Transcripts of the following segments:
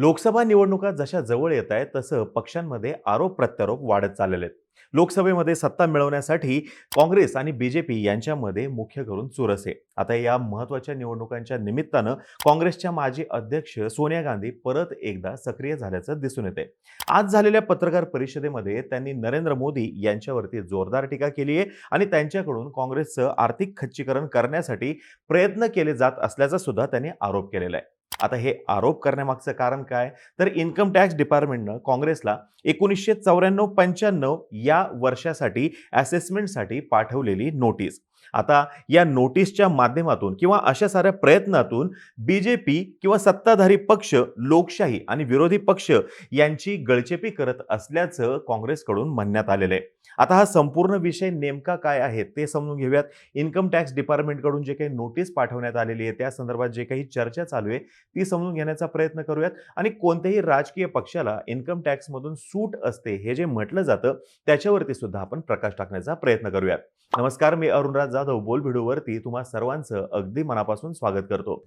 लोकसभा निवडणुका जशा जवळ येत आहेत तसं पक्षांमध्ये आरोप प्रत्यारोप वाढत चाललेले आहेत. लोकसभेमध्ये सत्ता मिळवण्यासाठी काँग्रेस आणि बीजेपी यांच्यामध्ये मुख्य करून चुरस आहे. आता या महत्त्वाच्या निवडणुकांच्या निमित्तानं काँग्रेसच्या माजी अध्यक्ष सोनिया गांधी परत एकदा सक्रिय झाल्याचं दिसून येते आज झालेल्या पत्रकार परिषदेमध्ये त्यांनी नरेंद्र मोदी यांच्यावरती जोरदार टीका केली आहे आणि त्यांच्याकडून काँग्रेसचं आर्थिक खच्चीकरण करण्यासाठी प्रयत्न केले जात असल्याचा सुद्धा त्यांनी आरोप केलेला आहे. आता हे आरोप करण्यामागचं कारण काय? तर इन्कम टॅक्स डिपार्टमेंटनं काँग्रेसला एकोणीसशे चौऱ्याण्णव पंच्याण्णव या वर्षासाठी असेसमेंटसाठी पाठवलेली नोटीस आता या नोटीसच्या माध्यमातून किंवा अशा साऱ्या प्रयत्नातून बी जे पी किंवा सत्ताधारी पक्ष लोकशाही आणि विरोधी पक्ष यांची गळचेपी करत असल्याचं काँग्रेसकडून म्हणण्यात आलेलं आहे. आता हा संपूर्ण विषय नेमका काय आहे ते समजून घेऊयात. इन्कम टॅक्स डिपार्टमेंटकडून जे काही नोटीस पाठवण्यात आलेली आहे त्या संदर्भात जे काही चर्चा चालू आहे ती समजून घेण्याचा प्रयत्न करूयात. आणि कोणत्याही राजकीय पक्षाला इन्कम टॅक्समधून सूट असते हे जे म्हटलं जातं त्याच्यावरती सुद्धा आपण प्रकाश टाकण्याचा प्रयत्न करूयात. नमस्कार मी अरुणराज जाधव बोल व्हिडिओवरती तुम्हा सर्वांचं अगदी मनापासून स्वागत करतो.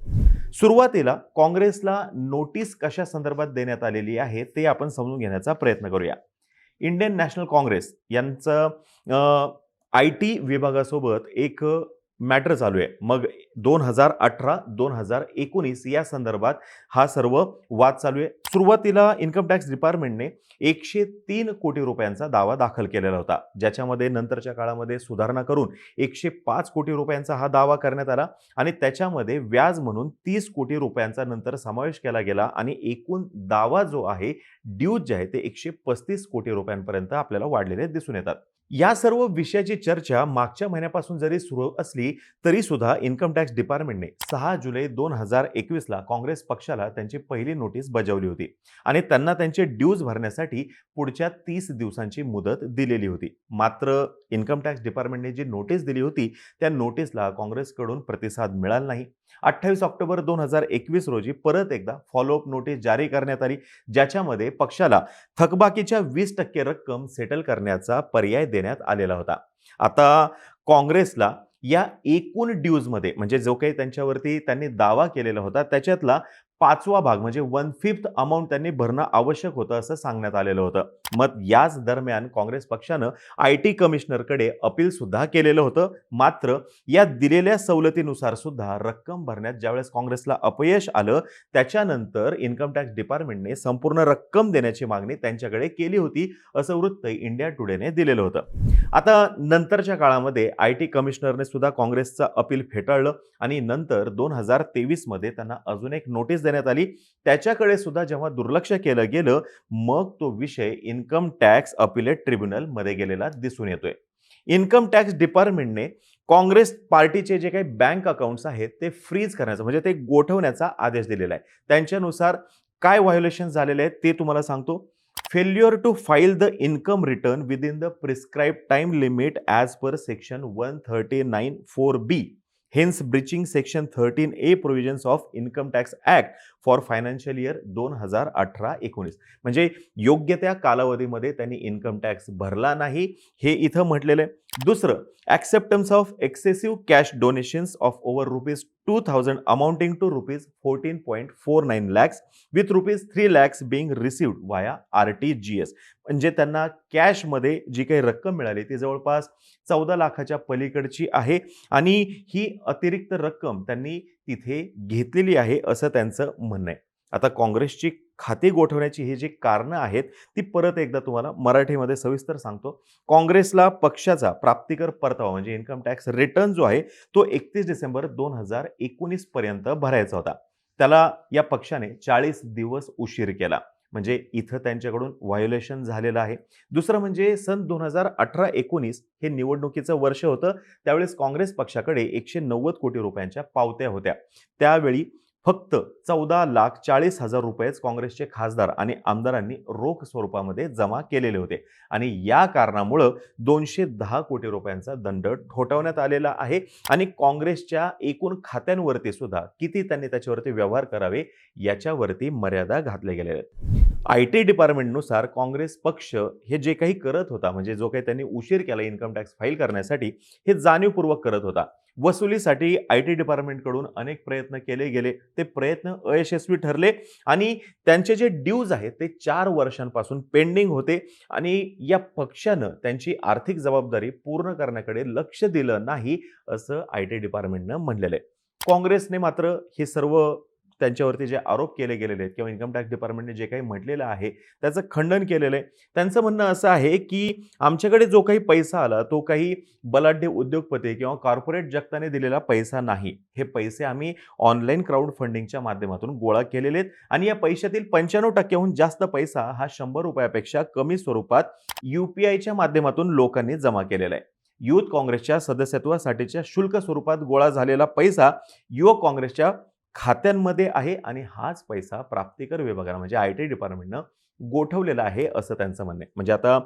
सुरुवातीला काँग्रेसला नोटीस कशा संदर्भात देण्यात आलेली आहे ते आपण समजून घेण्याचा प्रयत्न करूया. इंडियन नॅशनल काँग्रेस यांचं आय टी विभागासोबत एक मॅटर चालू आहे. मग दोन हजार अठरा दोन हजार एकोणीस या संदर्भात हा सर्व वाद चालू आहे. सुरुवातीला इन्कम टॅक्स डिपार्टमेंटने एकशे तीन कोटी रुपयांचा दावा दाखल केलेला होता. ज्याच्यामध्ये नंतरच्या काळामध्ये सुधारणा करून एकशे पाच कोटी रुपयांचा हा दावा करण्यात आला आणि त्याच्यामध्ये व्याज म्हणून तीस कोटी रुपयांचा नंतर समावेश केला गेला आणि एकूण दावा जो आहे ड्यूज जे आहे ते एकशे पस्तीस कोटी रुपयांपर्यंत आपल्याला वाढलेले दिसून येतात. या सर्व विषयाची चर्चा मागच्या महिन्यापासून जरी सुरू असली तरी सुद्धा इन्कम टॅक्स डिपार्टमेंटने सहा जुलै दोन हजार एकवीसला काँग्रेस पक्षाला त्यांची पहिली नोटीस बजावली होती आणि त्यांना त्यांचे ड्यूज भरण्यासाठी पुढच्या तीस दिवसांची मुदत दिलेली होती. मात्र इन्कम टॅक्स डिपार्टमेंटने जी नोटीस दिली होती त्या नोटीसला काँग्रेसकडून प्रतिसाद मिळाला नाही. अठ्ठावीस ऑक्टोबर दोन हजार एकवीस रोजी परत एकदा फॉलोअप नोटीस जारी करण्यात आली ज्याच्यामध्ये पक्षाला थकबाकीच्या वीस टक्के रक्कम सेटल करण्याचा पर्याय दे देण्यात आलेला होता. आता काँग्रेसला या एकूण ड्यूजमध्ये म्हणजे जो काही त्यांच्यावरती त्यांनी दावा केलेला होता त्याच्यातला पाचवा भाग म्हणजे वन फिफ्थ अमाऊंट त्यांनी भरणं आवश्यक होतं असं सांगण्यात आलेलं होतं. मग याच दरम्यान काँग्रेस पक्षानं आय टी कमिशनरकडे अपील सुद्धा केलेलं होतं. मात्र या दिलेल्या सवलतीनुसार सुद्धा रक्कम भरण्यात ज्यावेळेस काँग्रेसला अपयश आलं त्याच्यानंतर इन्कम टॅक्स डिपार्टमेंटने संपूर्ण रक्कम देण्याची मागणी त्यांच्याकडे केली होती असं वृत्त इंडिया टुडेने दिलेलं होतं. आता नंतरच्या काळामध्ये आय टी कमिशनरने सुद्धा काँग्रेसचं अपील फेटाळलं आणि नंतर दोन हजार तेवीसमध्ये त्यांना अजून एक नोटीस देण्यात आली. त्याच्याकडे सुद्धा जेव्हा दुर्लक्ष केलं गेलं मग तो विषय इन्कम टॅक्स अपिलेट ट्रिब्युनलमध्ये गेलेला दिसून येतोय. इन्कम टॅक्स डिपार्टमेंटने काँग्रेस पार्टीचे जे काही बँक अकाउंट्स आहेत ते फ्रीज करण्याचा म्हणजे ते गोठवण्याचा आदेश दिलेला आहे. त्यांच्यानुसार काय व्हायोलेशन झालेले आहेत ते तुम्हाला सांगतो. Failure to file the income return within the prescribe time limit as per section one thirty nine four B hence breaching section thirteen A provisions of income tax act for financial year दोन हजार अठरा एकोणीस. म्हणजे योग्य त्या कालावधीमध्ये त्यांनी income tax भरला नाही हे इथं म्हटलेलं आहे. दुसरं acceptance of excessive cash donations of over rupees two thousand amounting to rupees fourteen point four nine lakhs with rupees three lakhs being received via R T G S म्हणजे त्यांना कॅशमध्ये जी काही रक्कम मिळाली ती जवळपास चौदा लाखाच्या पलीकडची आहे आणि ही अतिरिक्त रक्कम त्यांनी तिथे घेतलेली आहे असं त्यांचं म्हणणं आहे. आता काँग्रेसची खाती गोठवण्याची ही जी कारणं आहेत ती परत एकदा तुम्हाला मराठीमध्ये सविस्तर सांगतो. काँग्रेसला पक्षाचा प्राप्तिकर परतावा म्हणजे इन्कम टॅक्स रिटर्न जो आहे तो एकतीस डिसेंबर दोन हजार एकोणीसपर्यंत भरायचा होता. त्याला या पक्षाने चाळीस दिवस उशीर केला. म्हणजे इथं त्यांच्याकडून व्हायोलेशन झालेलं आहे. दुसरं म्हणजे सन दोन हजार अठरा एकोणीस हे निवडणुकीचं वर्ष होतं. त्यावेळेस काँग्रेस पक्षाकडे एकशे नव्वद कोटी रुपयांच्या पावत्या होत्या. त्यावेळी फक्त चौदा लाख चाळीस हजार रुपयेच काँग्रेसचे खासदार आणि आमदारांनी रोख स्वरूपामध्ये जमा केलेले होते. आणि या कारणामुळं दोनशे दहा कोटी रुपयांचा दंड ठोठावण्यात आलेला आहे. आणि काँग्रेसच्या एकूण खात्यांवरती सुद्धा किती त्यांनी त्याच्यावरती व्यवहार करावे याच्यावरती मर्यादा घातल्या गेलेल्या आहेत. आय टी डिपार्टमेंटनुसार काँग्रेस पक्ष हे जे काही करत होता म्हणजे जो काही त्यांनी उशीर केला इन्कम टॅक्स फाईल करण्यासाठी हे जाणीवपूर्वक करत होता. वसुलीसाठी आय टी डिपार्टमेंटकडून अनेक प्रयत्न केले गेले. ते प्रयत्न अयशस्वी ठरले आणि त्यांचे जे ड्यूज आहेत ते चार वर्षांपासून पेंडिंग होते आणि या पक्षानं त्यांची आर्थिक जबाबदारी पूर्ण करण्याकडे लक्ष दिलं नाही असं आय टी डिपार्टमेंटनं म्हणलेलं आहे. काँग्रेसने मात्र हे सर्व त्यांच्यावरती जे आरोप केले गेलेले आहेत किंवा इन्कम टॅक्स डिपार्टमेंटने जे काही म्हटलेलं आहे त्याचं खंडन केलेलं आहे. त्यांचं म्हणणं असं आहे की आमच्याकडे जो काही पैसा आला तो काही बलाढ्य उद्योगपती किंवा कॉर्पोरेट जगताने दिलेला पैसा नाही. हे पैसे आम्ही ऑनलाईन क्राऊड फंडिंगच्या माध्यमातून गोळा केलेले आहेत आणि या पैशातील पंच्याण्णव टक्क्याहून जास्त पैसा हा शंभर रुपयापेक्षा कमी स्वरूपात यू पी आयच्या माध्यमातून लोकांनी जमा केलेला आहे. युथ काँग्रेसच्या सदस्यत्वासाठीच्या शुल्क स्वरूपात गोळा झालेला पैसा युवक काँग्रेसच्या खात्यांमध्ये आहे आणि हाच पैसा प्राप्तिकर विभागाला म्हणजे आय टी डिपार्टमेंटनं गोठवलेला आहे असं त्यांचं म्हणणं आहे. म्हणजे आता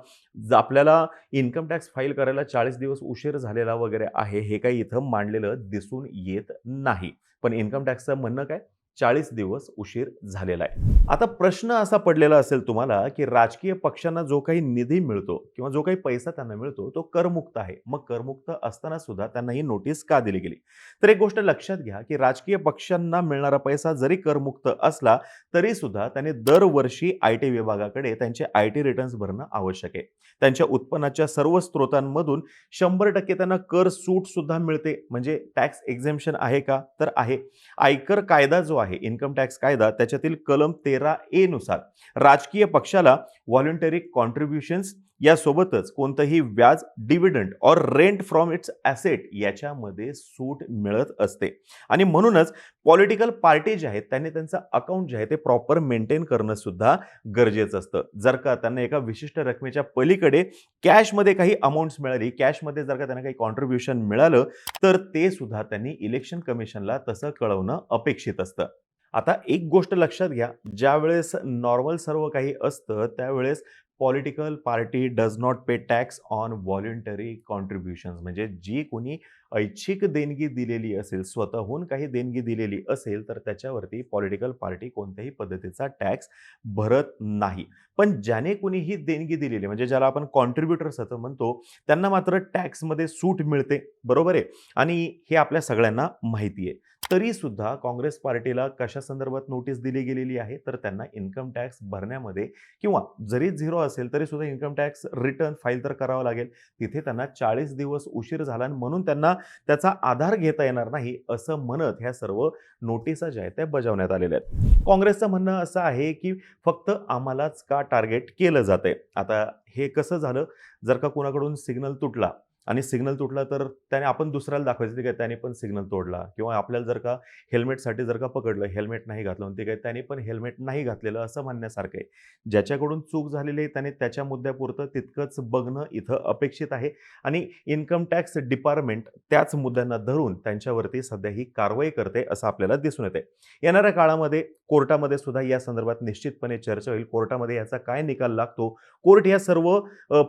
आपल्याला इन्कम टॅक्स फाईल करायला चाळीस दिवस उशीर झालेला वगैरे आहे हे काही इथं मांडलेलं दिसून येत नाही. पण इन्कम टॅक्सचं म्हणणं काय? चाळीस दिवस उशीर झालेला आहे. आता प्रश्न असा पडलेला असेल तुम्हाला की राजकीय पक्षांना जो काही निधी मिळतो किंवा जो काही पैसा त्यांना मिळतो तो करमुक्त आहे. मग करमुक्त असताना सुद्धा त्यांना ही नोटीस का दिली गेली? तर एक गोष्ट लक्षात घ्या की राजकीय पक्षांना मिळणारा पैसा जरी करमुक्त असला तरी सुद्धा त्यांनी दरवर्षी आय टी विभागाकडे त्यांचे आय टी रिटर्न्स भरणं आवश्यक आहे. त्यांच्या उत्पन्नाच्या सर्व स्रोतांमधून शंभर टक्के त्यांना कर सूट सुद्धा मिळते. म्हणजे टॅक्स एक्झेम्शन आहे का? तर आहे. आयकर कायदा जो आहे इन्कम टॅक्स कायदा त्याच्यातील कलम तेरा ए नुसार. राजकीय पक्षाला व्हॉलंटरी कॉन्ट्रीब्युशन्स यासोबतच कोणतंही व्याज dividend or rent from its asset याच्यामध्ये सूट मिळत असते. आणि म्हणूनच पॉलिटिकल पार्टी जे आहेत त्यांनी त्यांचं अकाउंट जे आहे ते प्रॉपर मेंटेन करणं सुद्धा गरजेचं असतं. जर का त्यांना एका विशिष्ट रकमेच्या पलीकडे कॅशमध्ये काही अमाऊंट्स मिळाली कॅशमध्ये जर का त्यांना काही कॉन्ट्रीब्युशन मिळालं तर ते सुद्धा त्यांनी इलेक्शन कमिशनला तसं कळवणं अपेक्षित असतं. आता एक गोष्ट लक्षात घ्या. ज्यावेळेस नॉर्मल सर्व काही असतं त्यावेळेस political party does not pay tax on voluntary contributions. म्हणजे जी कोणी ऐच्छिक देणगी दिलेली असेल स्वतःहून काही देणगी दिलेली असेल तर त्याच्यावरती पॉलिटिकल पार्टी कोणत्याही पद्धतीचा टॅक्स भरत नाही. पण ज्याने कुणी ही देणगी दिलेली म्हणजे ज्याला आपण कॉन्ट्रीब्युटर्स असं म्हणतो त्यांना मात्र टॅक्समध्ये सूट मिळते. बरोबर आहे? आणि हे आपल्या सगळ्यांना माहिती आहे. तरीसुद्धा काँग्रेस पार्टीला कशा संदर्भात नोटीस दिली गेलेली आहे तर त्यांना इन्कम टॅक्स भरण्यामध्ये किंवा जरी झिरो असेल तरी सुद्धा इन्कम टॅक्स रिटर्न फाईल तर करावं लागेल. तिथे त्यांना चाळीस दिवस उशीर झाला आणि म्हणून त्यांना त्याचा आधार घेता येणार नाही असं म्हणत ह्या सर्व नोटिसा ज्या आहेत त्या बजावण्यात आलेल्या आहेत. काँग्रेसचं म्हणणं असं आहे की फक्त आम्हालाच का टार्गेट केलं जातंय? आता हे कसं झालं? जर का कुणाकडून सिग्नल तुटला आणि सिग्नल तुटला तर त्याने आपण दुसऱ्याला दाखवायचं ते काय त्याने पण सिग्नल तोडला. किंवा आपल्याला जर का हेल्मेटसाठी जर का पकडलं हेल्मेट नाही घातलं ते काय त्याने पण हेल्मेट नाही घातलेलं असं म्हणण्यासारखं आहे. ज्याच्याकडून चूक झालेली आहे त्याने त्याच्या मुद्द्यापुरतं तितकंच बघणं इथं अपेक्षित आहे. आणि इन्कम टॅक्स डिपार्टमेंट त्याच मुद्द्यांना धरून त्यांच्यावरती सध्या ही कारवाई करते असं आपल्याला दिसून येते येणाऱ्या काळामध्ये कोर्टामध्ये सुद्धा या संदर्भात निश्चितपणे चर्चा होईल. कोर्टामध्ये याचा काय निकाल लागतो? कोर्ट या सर्व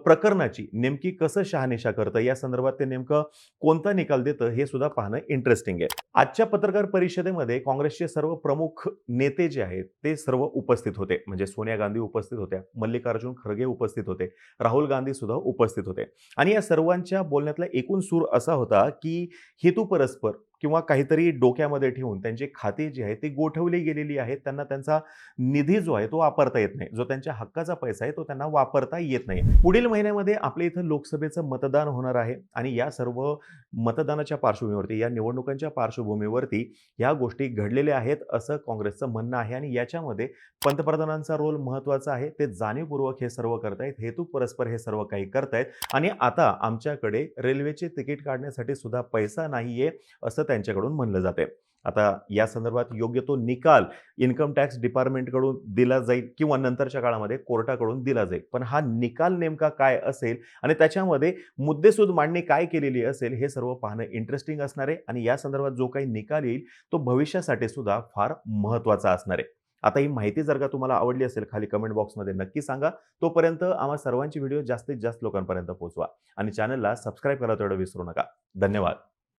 प्रकरणाची नेमकी कसं शहानिशा करतं? या संदर्भात ते नेमकं कोणता निकाल देतं हे सुद्धा पाहणं इंटरेस्टिंग आहे. आजच्या पत्रकार परिषदेमध्ये काँग्रेसचे सर्व प्रमुख नेते जे आहेत ते सर्व उपस्थित होते. म्हणजे सोनिया गांधी उपस्थित होत्या मल्लिकार्जुन खरगे उपस्थित होते राहुल गांधी सुद्धा उपस्थित होते. आणि या सर्वांच्या बोलण्यातला एकूण सूर असा होता की हेतू परस्पर किंवा काहीतरी डोक्यामध्ये ठेवून त्यांची खाती जी आहेत ती गोठवली गेलेली आहेत त्यांना त्यांचा निधी जो आहे तो वापरता येत नाही. जो त्यांच्या हक्काचा पैसा आहे तो त्यांना वापरता येत नाही. पुढील महिन्यामध्ये आपल्या इथं लोकसभेचं मतदान होणार आहे आणि या सर्व मतदानाच्या पार्श्वभूमीवरती या निवडणुकांच्या पार्श्वभूमीवरती ह्या गोष्टी घडलेल्या आहेत असं काँग्रेसचं म्हणणं आहे आणि याच्यामध्ये पंतप्रधानांचा रोल महत्त्वाचा आहे. ते जाणीवपूर्वक हे सर्व करतायत हेतू परस्पर हे सर्व काही करतायत आणि आता आमच्याकडे रेल्वेचे तिकीट काढण्यासाठी सुद्धा पैसा नाहीये असं त्यांच्याकडून म्हणलं जाते. आता या संदर्भात योग्य तो निकाल इन्कम टॅक्स डिपार्टमेंटकडून दिला जाईल किंवा नंतरच्या काळामध्ये कोर्टाकडून दिला जाईल. पण हा निकाल नेमका काय असेल आणि त्याच्यामध्ये मुद्देसूद मांडणी काय केलेली असेल हे सर्व पाहणं इंटरेस्टिंग असणार आहे आणि या संदर्भात जो काही निकाल येईल तो भविष्यासाठी सुद्धा फार महत्त्वाचा असणार आहे. आता ही माहिती जर का तुम्हाला आवडली असेल खाली कमेंट बॉक्समध्ये नक्की सांगा. तोपर्यंत आम्हा सर्वांची व्हिडिओ जास्तीत जास्त लोकांपर्यंत पोहोचवा आणि चॅनलला सबस्क्राईब करायला तेवढं विसरू नका. धन्यवाद.